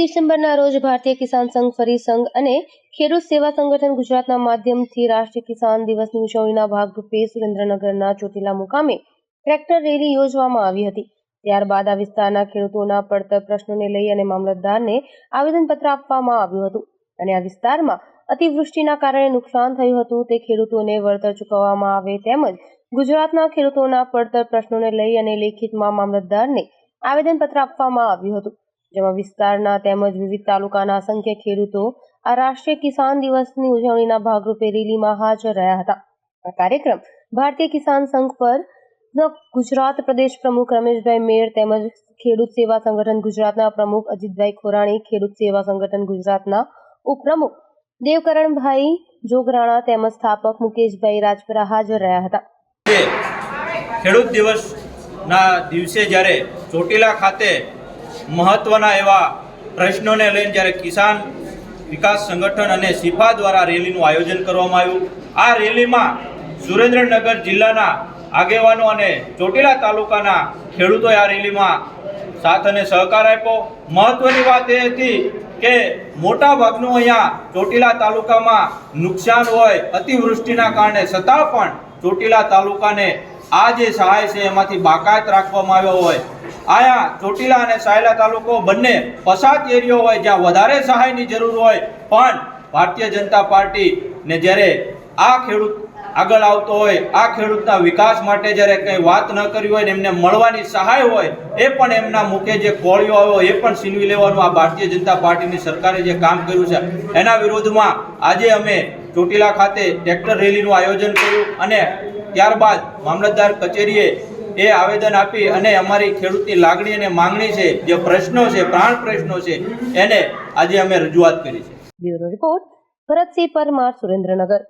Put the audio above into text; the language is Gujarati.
ડિસેમ્બરના રોજ ભારતીય કિસાન સંઘ, ફરી સંઘ અને ખેડૂત સેવા સંગઠન ગુજરાતના માધ્યમથી રાષ્ટ્રીય કિસાન દિવસની ઉજવણીના ભાગરૂપે સુરેન્દ્રનગરના ચોટીલા મુકામે ટ્રેક્ટર રેલી યોજવામાં આવી હતી. ત્યારબાદ આ વિસ્તારના ખેડૂતોના પડતર પ્રશ્નોને લઈ અને મામલતદારને આવેદનપત્ર આપવામાં આવ્યું હતું અને આ વિસ્તારમાં અતિવૃષ્ટિના કારણે નુકસાન થયું હતું. તે ખેડૂતોને વળતર ચૂકવવામાં આવે તેમજ ગુજરાતના ખેડૂતોના પડતર પ્રશ્નોને લઈ અને લેખિતમાં મામલતદારને આવેદનપત્ર આપવામાં આવ્યું હતું. જેમાં વિસ્તારના તેમજ વિવિધ તાલુકાના અસંખ્ય ખેડૂતો આ રાષ્ટ્રીય કિસાન દિવસની ઉજવણીના ભાગરૂપે રેલીમાં હાજર રહ્યા હતા. આ કાર્યક્રમ ભારતીય કિસાન સંઘ પર ગુજરાત પ્રદેશ પ્રમુખ રમેશભાઈ મેર તેમજ ખેડૂત સેવા સંગઠન ગુજરાતના પ્રમુખ અજીતભાઈ ખોરાણી, ખેડૂત સેવા સંગઠન ગુજરાતના ઉપપ્રમુખ દેવકરણભાઈ જોગરાણા તેમજ સ્થાપક મુકેશભાઈ રાજપરા હાજર રહ્યા હતા. ખેડૂત દિવસના દિવસે જ્યારે ચોટીલા ખાતે મહત્વના એવા પ્રશ્નોને લઈને જ્યારે કિસાન વિકાસ સંગઠન અને સિફા દ્વારા રેલીનું આયોજન કરવામાં આવ્યું. આ રેલીમાં સુરેન્દ્રનગર જિલ્લાના આગેવાનો અને ચોટીલા તાલુકાના ખેડૂતોએ આ રેલીમાં સાથ અને સહકાર આપ્યો. મહત્વની વાત એ હતી કે મોટા ભાગનું અહીંયા ચોટીલા તાલુકામાં નુકસાન હોય, અતિવૃષ્ટિના કારણે છતાં પણ ચોટીલા તાલુકાને આ જે સહાય છે એમાંથી બાકાત રાખવામાં આવ્યો હોય. આયા ચોટીલા અને સાયલા તાલુકો બંને પસાત એરિયો હોય જ્યાં વધારે સહાયની જરૂર હોય. પણ ભારતીય જનતા પાર્ટી ને જ્યારે આ ખેડૂત આગળ આવતો હોય, આ ખેડૂતના વિકાસ માટે જ્યારે કંઈ વાત ન કરી હોય ને એમને મળવાની સહાય હોય, એ પણ એમના મુખે જે કોળીઓ આવ્યો એ પણ છીનવી લેવાનું આ ભારતીય જનતા પાર્ટીની સરકારે જે કામ કર્યું છે. એના વિરોધમાં આજે અમે ચોટીલા ખાતે ટ્રેક્ટર રેલીનું આયોજન કર્યું અને ત્યારબાદ મામલતદાર કચેરીએ એ આવેદન આપી અને અમારી ખેડૂતની લાગણી અને માંગણી છે, જે પ્રશ્નો છે, પ્રાણ પ્રશ્નો છે, એને આજે અમે રજૂઆત કરી છે. Bureau report Bharatsinh Parmar Surendranagar.